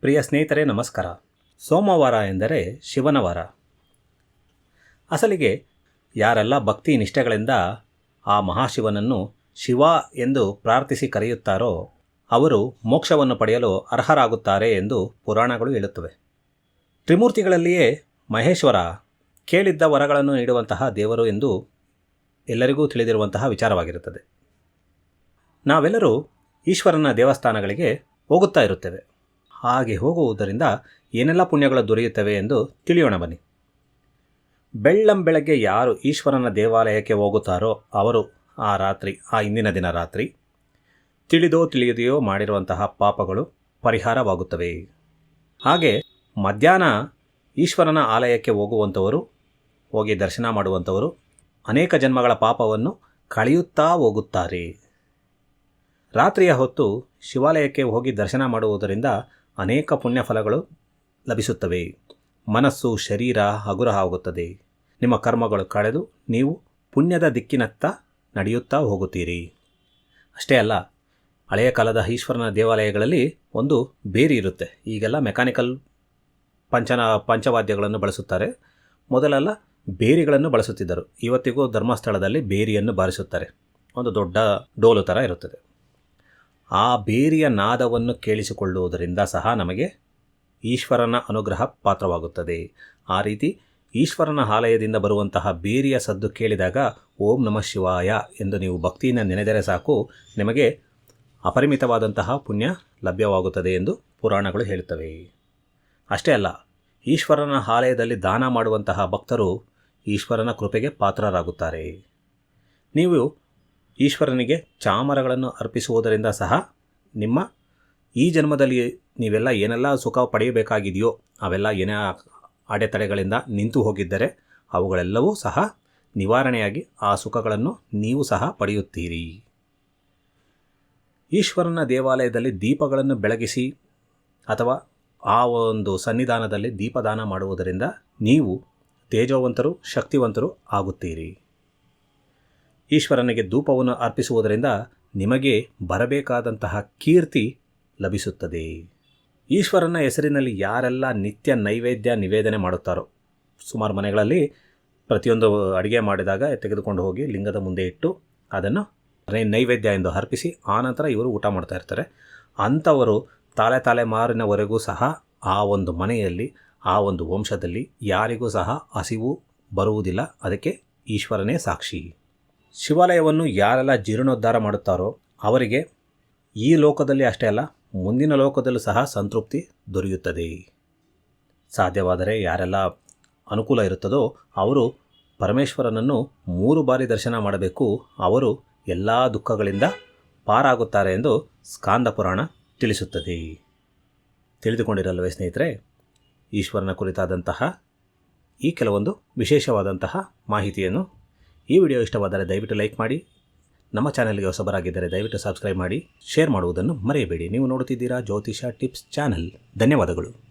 ಪ್ರಿಯ ಸ್ನೇಹಿತರೆ, ನಮಸ್ಕಾರ. ಸೋಮವಾರ ಎಂದರೆ ಶಿವನ ವಾರ. ಅಸಲಿಗೆ ಯಾರೆಲ್ಲ ಭಕ್ತಿ ನಿಷ್ಠೆಗಳಿಂದ ಆ ಮಹಾಶಿವನನ್ನು ಶಿವ ಎಂದು ಪ್ರಾರ್ಥಿಸಿ ಕರೆಯುತ್ತಾರೋ, ಅವರು ಮೋಕ್ಷವನ್ನು ಪಡೆಯಲು ಅರ್ಹರಾಗುತ್ತಾರೆ ಎಂದು ಪುರಾಣಗಳು ಹೇಳುತ್ತವೆ. ತ್ರಿಮೂರ್ತಿಗಳಲ್ಲಿಯೇ ಮಹೇಶ್ವರ ಕೇಳಿದ್ದ ವರಗಳನ್ನು ನೀಡುವಂತಹ ದೇವರು ಎಂದು ಎಲ್ಲರಿಗೂ ತಿಳಿದಿರುವಂತಹ ವಿಚಾರವಾಗಿರುತ್ತದೆ. ನಾವೆಲ್ಲರೂ ಈಶ್ವರನ ದೇವಸ್ಥಾನಗಳಿಗೆ ಹೋಗುತ್ತಾ ಇರುತ್ತೇವೆ. ಹಾಗೆ ಹೋಗುವುದರಿಂದ ಏನೆಲ್ಲ ಪುಣ್ಯಗಳು ದೊರೆಯುತ್ತವೆ ಎಂದು ತಿಳಿಯೋಣ ಬನ್ನಿ. ಬೆಳ್ಳಂ ಬೆಳಗ್ಗೆ ಯಾರು ಈಶ್ವರನ ದೇವಾಲಯಕ್ಕೆ ಹೋಗುತ್ತಾರೋ ಅವರು ಆ ರಾತ್ರಿ, ಆ ಇಂದಿನ ದಿನ ರಾತ್ರಿ ತಿಳಿದೋ ತಿಳಿಯದೆಯೋ ಮಾಡಿರುವಂತಹ ಪಾಪಗಳು ಪರಿಹಾರವಾಗುತ್ತವೆ. ಹಾಗೆ ಮಧ್ಯಾಹ್ನ ಈಶ್ವರನ ಆಲಯಕ್ಕೆ ಹೋಗುವಂಥವರು, ಹೋಗಿ ದರ್ಶನ ಮಾಡುವಂಥವರು ಅನೇಕ ಜನ್ಮಗಳ ಪಾಪವನ್ನು ಕಳೆಯುತ್ತಾ ಹೋಗುತ್ತಾರೆ. ರಾತ್ರಿಯ ಹೊತ್ತು ಶಿವಾಲಯಕ್ಕೆ ಹೋಗಿ ದರ್ಶನ ಮಾಡುವುದರಿಂದ ಅನೇಕ ಪುಣ್ಯಫಲಗಳು ಲಭಿಸುತ್ತವೆ. ಮನಸ್ಸು ಶರೀರ ಹಗುರ ಆಗುತ್ತದೆ ನಿಮ್ಮ ಕರ್ಮಗಳು ಕಳೆದು ನೀವು ಪುಣ್ಯದ ದಿಕ್ಕಿನತ್ತ ನಡೆಯುತ್ತಾ ಹೋಗುತ್ತೀರಿ. ಅಷ್ಟೇ ಅಲ್ಲ, ಹಳೆಯ ಕಾಲದ ಈಶ್ವರನ ದೇವಾಲಯಗಳಲ್ಲಿ ಒಂದು ಬೇರಿ ಇರುತ್ತೆ. ಈಗೆಲ್ಲ ಮೆಕ್ಯಾನಿಕಲ್ ಪಂಚನ ಪಂಚವಾದ್ಯಗಳನ್ನು ಬಳಸುತ್ತಾರೆ. ಮೊದಲೆಲ್ಲ ಬೇರಿಗಳನ್ನು ಬಳಸುತ್ತಿದ್ದರು. ಇವತ್ತಿಗೂ ಧರ್ಮಸ್ಥಳದಲ್ಲಿ ಬೇರಿಯನ್ನು ಬಾರಿಸುತ್ತಾರೆ. ಒಂದು ದೊಡ್ಡ ಡೋಲು ಥರ ಇರುತ್ತದೆ. ಆ ಬೇರಿಯ ನಾದವನ್ನು ಕೇಳಿಸಿಕೊಳ್ಳುವುದರಿಂದ ಸಹ ನಮಗೆ ಈಶ್ವರನ ಅನುಗ್ರಹ ಪಾತ್ರವಾಗುತ್ತದೆ. ಆ ರೀತಿ ಈಶ್ವರನ ಆಲಯದಿಂದ ಬರುವಂತಹ ಬೇರಿಯ ಸದ್ದು ಕೇಳಿದಾಗ ಓಂ ನಮಃ ಶಿವಾಯ ಎಂದು ನೀವು ಭಕ್ತಿಯಿಂದ ನೆನೆದರೆ ಸಾಕು, ನಿಮಗೆ ಅಪರಿಮಿತವಾದಂತಹ ಪುಣ್ಯ ಲಭ್ಯವಾಗುತ್ತದೆ ಎಂದು ಪುರಾಣಗಳು ಹೇಳುತ್ತವೆ. ಅಷ್ಟೇ ಅಲ್ಲ, ಈಶ್ವರನ ಆಲಯದಲ್ಲಿ ದಾನ ಮಾಡುವಂತಹ ಭಕ್ತರು ಈಶ್ವರನ ಕೃಪೆಗೆ ಪಾತ್ರರಾಗುತ್ತಾರೆ. ನೀವು ಈಶ್ವರನಿಗೆ ಚಾಮರಗಳನ್ನು ಅರ್ಪಿಸುವುದರಿಂದ ಸಹ ನಿಮ್ಮ ಈ ಜನ್ಮದಲ್ಲಿ ನೀವೆಲ್ಲ ಏನೆಲ್ಲ ಸುಖ ಪಡೆಯಬೇಕಾಗಿದೆಯೋ ಅವೆಲ್ಲ ಏನೇ ಅಡೆತಡೆಗಳಿಂದ ನಿಂತು ಹೋಗಿದ್ದರೆ ಅವುಗಳೆಲ್ಲವೂ ಸಹ ನಿವಾರಣೆಯಾಗಿ ಆ ಸುಖಗಳನ್ನು ನೀವು ಸಹ ಪಡೆಯುತ್ತೀರಿ. ಈಶ್ವರನ ದೇವಾಲಯದಲ್ಲಿ ದೀಪಗಳನ್ನು ಬೆಳಗಿಸಿ ಅಥವಾ ಆ ಒಂದು ಸನ್ನಿಧಾನದಲ್ಲಿ ದೀಪದಾನ ಮಾಡುವುದರಿಂದ ನೀವು ತೇಜೋವಂತರು, ಶಕ್ತಿವಂತರು ಆಗುತ್ತೀರಿ. ಈಶ್ವರನಿಗೆ ಧೂಪವನ್ನು ಅರ್ಪಿಸುವುದರಿಂದ ನಿಮಗೆ ಬರಬೇಕಾದಂತಹ ಕೀರ್ತಿ ಲಭಿಸುತ್ತದೆ. ಈಶ್ವರನ ಹೆಸರಿನಲ್ಲಿ ಯಾರೆಲ್ಲ ನಿತ್ಯ ನೈವೇದ್ಯ ನಿವೇದನೆ ಮಾಡುತ್ತಾರೋ, ಸುಮಾರು ಮನೆಗಳಲ್ಲಿ ಪ್ರತಿಯೊಂದು ಅಡುಗೆ ಮಾಡಿದಾಗ ತೆಗೆದುಕೊಂಡು ಹೋಗಿ ಲಿಂಗದ ಮುಂದೆ ಇಟ್ಟು ಅದನ್ನು ನೈವೇದ್ಯ ಎಂದು ಅರ್ಪಿಸಿ ಆನಂತರ ಇವರು ಊಟ ಮಾಡ್ತಾ ಇರ್ತಾರೆ. ಅಂಥವರು ತಾಳೆ ತಲೆಮಾರಿನವರೆಗೂ ಸಹ ಆ ಒಂದು ಮನೆಯಲ್ಲಿ, ಆ ಒಂದು ವಂಶದಲ್ಲಿ ಯಾರಿಗೂ ಸಹ ಹಸಿವು ಬರುವುದಿಲ್ಲ. ಅದಕ್ಕೆ ಈಶ್ವರನೇ ಸಾಕ್ಷಿ. ಶಿವಾಲಯವನ್ನು ಯಾರೆಲ್ಲ ಜೀರ್ಣೋದ್ಧಾರ ಮಾಡುತ್ತಾರೋ ಅವರಿಗೆ ಈ ಲೋಕದಲ್ಲಿ ಅಷ್ಟೇ ಅಲ್ಲ, ಮುಂದಿನ ಲೋಕದಲ್ಲೂ ಸಹ ಸಂತೃಪ್ತಿ ದೊರೆಯುತ್ತದೆ. ಸಾಧ್ಯವಾದರೆ ಯಾರೆಲ್ಲ ಅನುಕೂಲ ಇರುತ್ತದೋ ಅವರು ಪರಮೇಶ್ವರನನ್ನು ಮೂರು ಬಾರಿ ದರ್ಶನ ಮಾಡಬೇಕು. ಅವರು ಎಲ್ಲ ದುಃಖಗಳಿಂದ ಪಾರಾಗುತ್ತಾರೆ ಎಂದು ಸ್ಕಾಂದ ಪುರಾಣ ತಿಳಿಸುತ್ತದೆ. ತಿಳಿದುಕೊಂಡಿರಲ್ವೇ ಸ್ನೇಹಿತರೆ, ಈಶ್ವರನ ಕುರಿತಾದಂತಹ ಈ ಕೆಲವೊಂದು ವಿಶೇಷವಾದಂತಹ ಮಾಹಿತಿಯನ್ನು ಈ ವಿಡಿಯೋ ಇಷ್ಟವಾದರೆ ದಯವಿಟ್ಟು ಲೈಕ್ ಮಾಡಿ, ನಮ್ಮ ಚಾನಲ್ಗೆ ಹೊಸಬರಾಗಿದ್ದರೆ ದಯವಿಟ್ಟು ಸಬ್ಸ್ಕ್ರೈಬ್ ಮಾಡಿ, ಶೇರ್ ಮಾಡುವುದನ್ನು ಮರೆಯಬೇಡಿ. ನೀವು ನೋಡುತ್ತಿದ್ದೀರಾ ಜ್ಯೋತಿಷ ಟಿಪ್ಸ್ ಚಾನಲ್. ಧನ್ಯವಾದಗಳು.